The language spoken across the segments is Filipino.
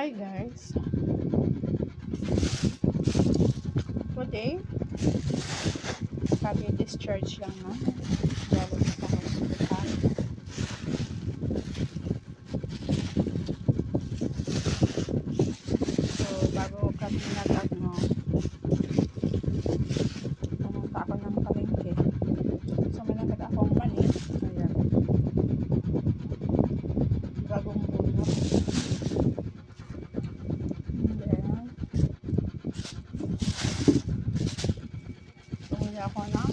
Hi guys. Today, sabi discharge lang na. Galing sa hospital. So, bago kami nag-ano, pumunta ako ng palengke. So, may nakita akong mani. Ayan. Bagong bunot. Then, bumili ako ng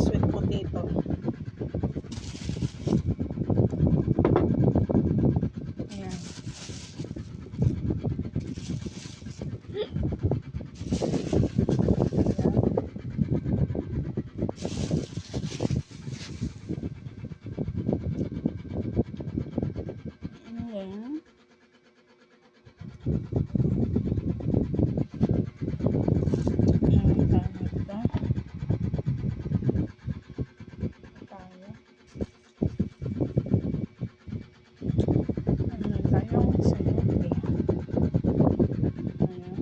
sweet potato. Ayan. Ayan. Ayan. Ayan, tayo ito. Tayo. Ano tayong sayote. Ayan.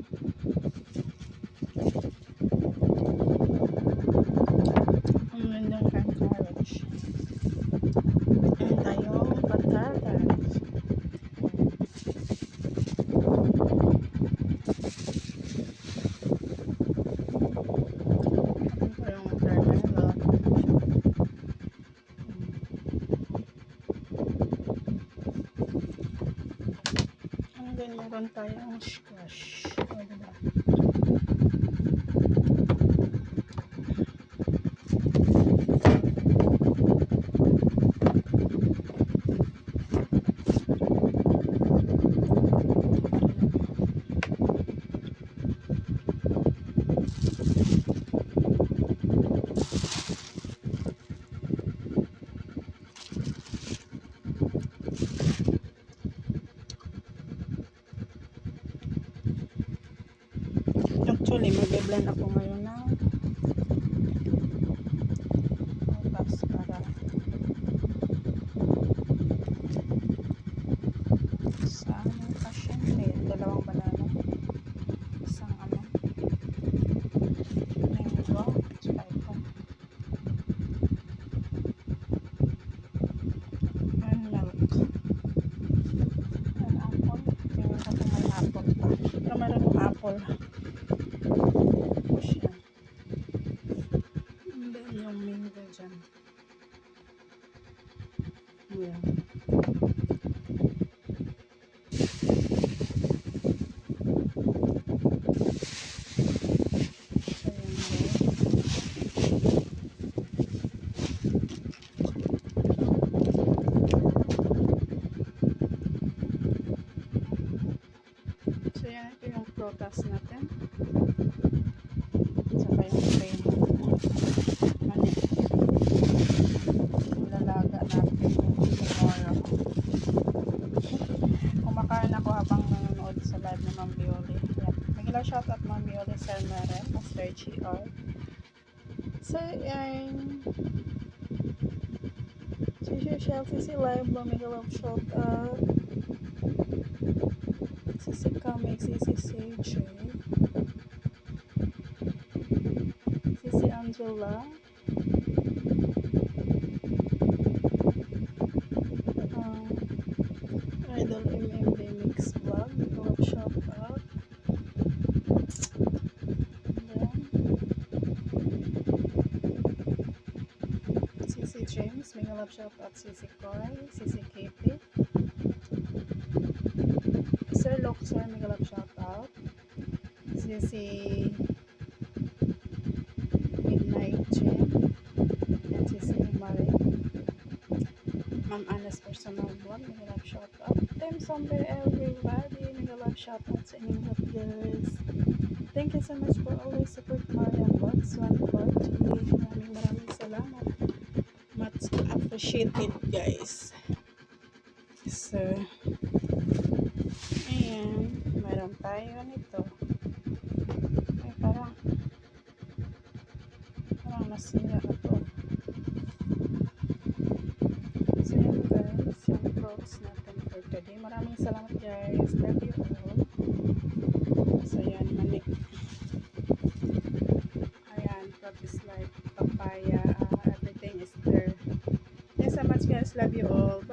Ang gandang hand carriage. Ayan tayong patatas. Ayan tayong termelo. And then meron tayong squash. O, diba? Actually, mag-blend ako ngayon ng otas para sa aming. Dalawang banana. Isang ano. Mango. Tsaka ito. And milk. And apple. Tingnan ko kung may apple pa. Pero meron apple. Push yan. And then yung mango dyan. Ayan. So, yun guys. So, yan ito yung prutas natin. Sir Meren, Master GR. So, yan. Si Chelsea si live ba Magilaw shoutout. Sisi Kamig, Sisi CJ. Sisi Angela. James, mingalapshop.cc.coy, cckp. Sir Locke, sir, mingalap shoutout. Cc Midnight Jim, and cc Marie. Ma'am Anna's personal vlog, shop shoutout. Them somewhere, everybody, shop shoutout sa inyong viewers. Thank you so much for always support Marian Vlogs 142. Appreciated, guys. So, Ayan, meron tayo nito. Ay, parang, parang nasira na to. So, yun guys, yung fruits natin for today. maraming salamat guys. Love you all. So yan, mani. Ayan, is like papaya. Love you all.